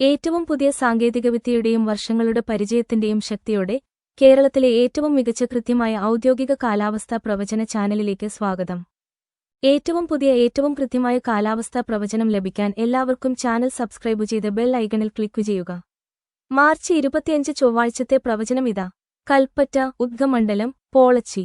ഏറ്റവും പുതിയ സാങ്കേതികവിദ്യയുടെയും വർഷങ്ങളുടെ പരിചയത്തിന്റെയും ശക്തിയോടെ കേരളത്തിലെ ഏറ്റവും മികച്ച കൃത്യമായ ഔദ്യോഗിക കാലാവസ്ഥാ പ്രവചന ചാനലിലേക്ക് സ്വാഗതം. ഏറ്റവും പുതിയ ഏറ്റവും കൃത്യമായ കാലാവസ്ഥാ പ്രവചനം ലഭിക്കാൻ എല്ലാവർക്കും ചാനൽ സബ്സ്ക്രൈബ് ചെയ്ത് ബെൽ ഐക്കണിൽ ക്ലിക്ക് ചെയ്യുക. മാർച്ച് ഇരുപത്തിയഞ്ച് ചൊവ്വാഴ്ചത്തെ പ്രവചനം ഇതാ. കൽപ്പറ്റ ഉദ്ഗമണ്ഡലം പോളച്ചി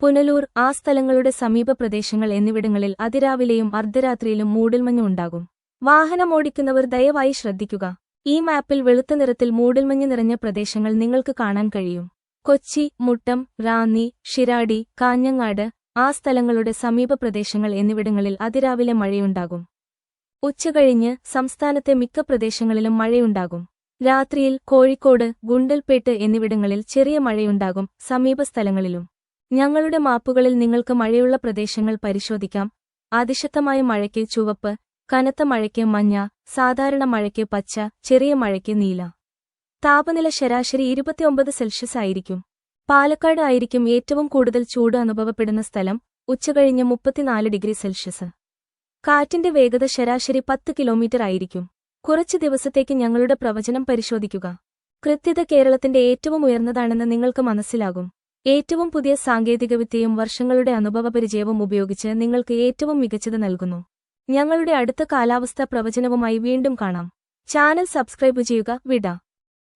പുനലൂർ ആ സ്ഥലങ്ങളുടെ സമീപ പ്രദേശങ്ങൾ എന്നിവിടങ്ങളിൽ അതിരാവിലെയും അർദ്ധരാത്രിയിലും മൂടൽമഞ്ഞ് ഉണ്ടാകും വാഹനമോടിക്കുന്നവർ ദയവായി ശ്രദ്ധിക്കുക. ഈ മാപ്പിൽ വെളുത്ത നിറത്തിൽ മൂടൽമഞ്ഞ് നിറഞ്ഞ പ്രദേശങ്ങൾ നിങ്ങൾക്ക് കാണാൻ കഴിയും. കൊച്ചി മുട്ടം റാന്നി ഷിരാടി കാഞ്ഞങ്ങാട് ആ സ്ഥലങ്ങളുടെ സമീപ പ്രദേശങ്ങൾ എന്നിവിടങ്ങളിൽ അതിരാവിലെ മഴയുണ്ടാകും. ഉച്ചകഴിഞ്ഞ് സംസ്ഥാനത്തെ മിക്ക പ്രദേശങ്ങളിലും മഴയുണ്ടാകും. രാത്രിയിൽ കോഴിക്കോട് ഗുണ്ടൽപേട്ട് എന്നിവിടങ്ങളിൽ ചെറിയ മഴയുണ്ടാകും സമീപ സ്ഥലങ്ങളിലും. ഞങ്ങളുടെ മാപ്പുകളിൽ നിങ്ങൾക്ക് മഴയുള്ള പ്രദേശങ്ങൾ പരിശോധിക്കാം. അതിശക്തമായ മഴയ്ക്ക് ചുവപ്പ് കനത്ത മഴയ്ക്ക് മഞ്ഞ സാധാരണ മഴയ്ക്ക് പച്ച ചെറിയ മഴയ്ക്ക് നീല. താപനില ശരാശരി ഇരുപത്തിയൊമ്പത് സെൽഷ്യസ് ആയിരിക്കും. പാലക്കാട് ആയിരിക്കും ഏറ്റവും കൂടുതൽ ചൂട് അനുഭവപ്പെടുന്ന സ്ഥലം ഉച്ചകഴിഞ്ഞ് മുപ്പത്തിനാല് ഡിഗ്രി സെൽഷ്യസ്. കാറ്റിന്റെ വേഗത ശരാശരി പത്ത് കിലോമീറ്റർ ആയിരിക്കും. കുറച്ച് ദിവസത്തേക്ക് ഞങ്ങളുടെ പ്രവചനം പരിശോധിക്കുക. കൃത്യത കേരളത്തിന്റെ ഏറ്റവും ഉയർന്നതാണെന്ന് നിങ്ങൾക്ക് മനസ്സിലാകും. ഏറ്റവും പുതിയ സാങ്കേതികവിദ്യയും വർഷങ്ങളുടെ അനുഭവപരിചയവും ഉപയോഗിച്ച് നിങ്ങൾക്ക് ഏറ്റവും മികച്ചത് നൽകുന്നു. ഞങ്ങളുടെ അടുത്ത കാലാവസ്ഥാ പ്രവചനവുമായി വീണ്ടും കാണാം. ചാനൽ സബ്സ്ക്രൈബ് ചെയ്യുക വിട.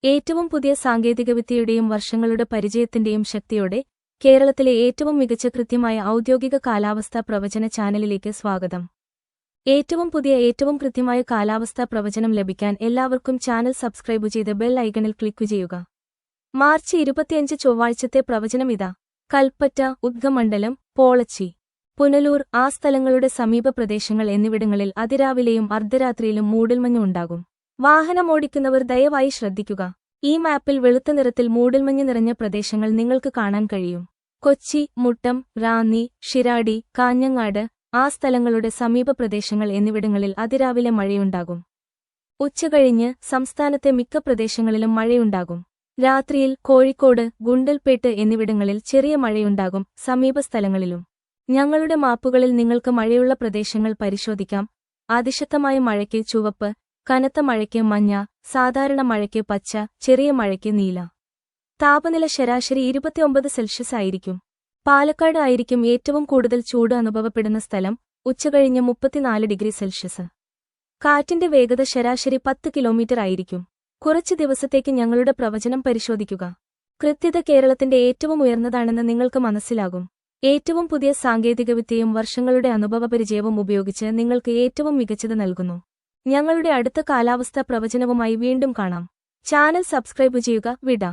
ഏറ്റവും പുതിയ സാങ്കേതികവിദ്യയുടെയും വർഷങ്ങളുടെ പരിചയത്തിന്റെയും ശക്തിയോടെ കേരളത്തിലെ ഏറ്റവും മികച്ച കൃത്യമായ ഔദ്യോഗിക കാലാവസ്ഥാ പ്രവചന ചാനലിലേക്ക് സ്വാഗതം. ഏറ്റവും പുതിയ ഏറ്റവും കൃത്യമായ കാലാവസ്ഥാ പ്രവചനം ലഭിക്കാൻ എല്ലാവർക്കും ചാനൽ സബ്സ്ക്രൈബ് ചെയ്ത് ബെൽ ഐക്കണിൽ ക്ലിക്ക് ചെയ്യുക. മാർച്ച് ഇരുപത്തിയഞ്ച് ചൊവ്വാഴ്ചത്തെ പ്രവചനം ഇതാ. കൽപ്പറ്റ ഉദ്ഗമണ്ഡലം പോളച്ചി. പുനലൂർ ആ സ്ഥലങ്ങളുടെ സമീപ പ്രദേശങ്ങൾ എന്നിവിടങ്ങളിൽ അതിരാവിലെയും അർദ്ധരാത്രിയിലും മൂടൽമഞ്ഞ് ഉണ്ടാകും. വാഹനം ഓടിക്കുന്നവർ ദയവായി ശ്രദ്ധിക്കുക. ഈ മാപ്പിൽ വെളുത്ത നിറത്തിൽ മൂടൽമഞ്ഞ് നിറഞ്ഞ പ്രദേശങ്ങൾ നിങ്ങൾക്ക് കാണാൻ കഴിയും. കൊച്ചി മുട്ടം റാന്നി ഷിരാടി കാഞ്ഞങ്ങാട് ആ സ്ഥലങ്ങളുടെ സമീപ പ്രദേശങ്ങൾ എന്നിവിടങ്ങളിൽ അതിരാവിലെ മഴയുണ്ടാകും. ഉച്ചകഴിഞ്ഞ് സംസ്ഥാനത്തെ മിക്ക പ്രദേശങ്ങളിലും മഴയുണ്ടാകും. രാത്രിയിൽ കോഴിക്കോട് ഗുണ്ടൽപേട്ട് എന്നിവിടങ്ങളിൽ ചെറിയ മഴയുണ്ടാകും സമീപ സ്ഥലങ്ങളിലും. ഞങ്ങളുടെ മാപ്പുകളിൽ നിങ്ങൾക്ക് മഴയുള്ള പ്രദേശങ്ങൾ പരിശോധിക്കാം. അതിശക്തമായ മഴയ്ക്ക് ചുവപ്പ് കനത്ത മഴയ്ക്ക് മഞ്ഞ സാധാരണ മഴയ്ക്ക് പച്ച ചെറിയ മഴയ്ക്ക് നീല. താപനില ശരാശരി ഇരുപത്തിയൊമ്പത് സെൽഷ്യസ് ആയിരിക്കും. പാലക്കാട് ആയിരിക്കും ഏറ്റവും കൂടുതൽ ചൂട് അനുഭവപ്പെടുന്ന സ്ഥലം ഉച്ചകഴിഞ്ഞ് മുപ്പത്തിനാല് ഡിഗ്രി സെൽഷ്യസ്. കാറ്റിന്റെ വേഗത ശരാശരി പത്ത് കിലോമീറ്റർ ആയിരിക്കും. കുറച്ച് ദിവസത്തേക്ക് ഞങ്ങളുടെ പ്രവചനം പരിശോധിക്കുക. കൃത്യത കേരളത്തിന്റെ ഏറ്റവും ഉയർന്നതാണെന്ന് നിങ്ങൾക്ക് മനസ്സിലാകും. ഏറ്റവും പുതിയ സാങ്കേതികവിദ്യയും വർഷങ്ങളുടെ അനുഭവപരിചയവും ഉപയോഗിച്ച് നിങ്ങൾക്ക് ഏറ്റവും മികച്ചത് നൽകുന്നു. ഞങ്ങളുടെ അടുത്ത കാലാവസ്ഥാ പ്രവചനവുമായി വീണ്ടും കാണാം. ചാനൽ സബ്സ്ക്രൈബ് ചെയ്യുക വിട.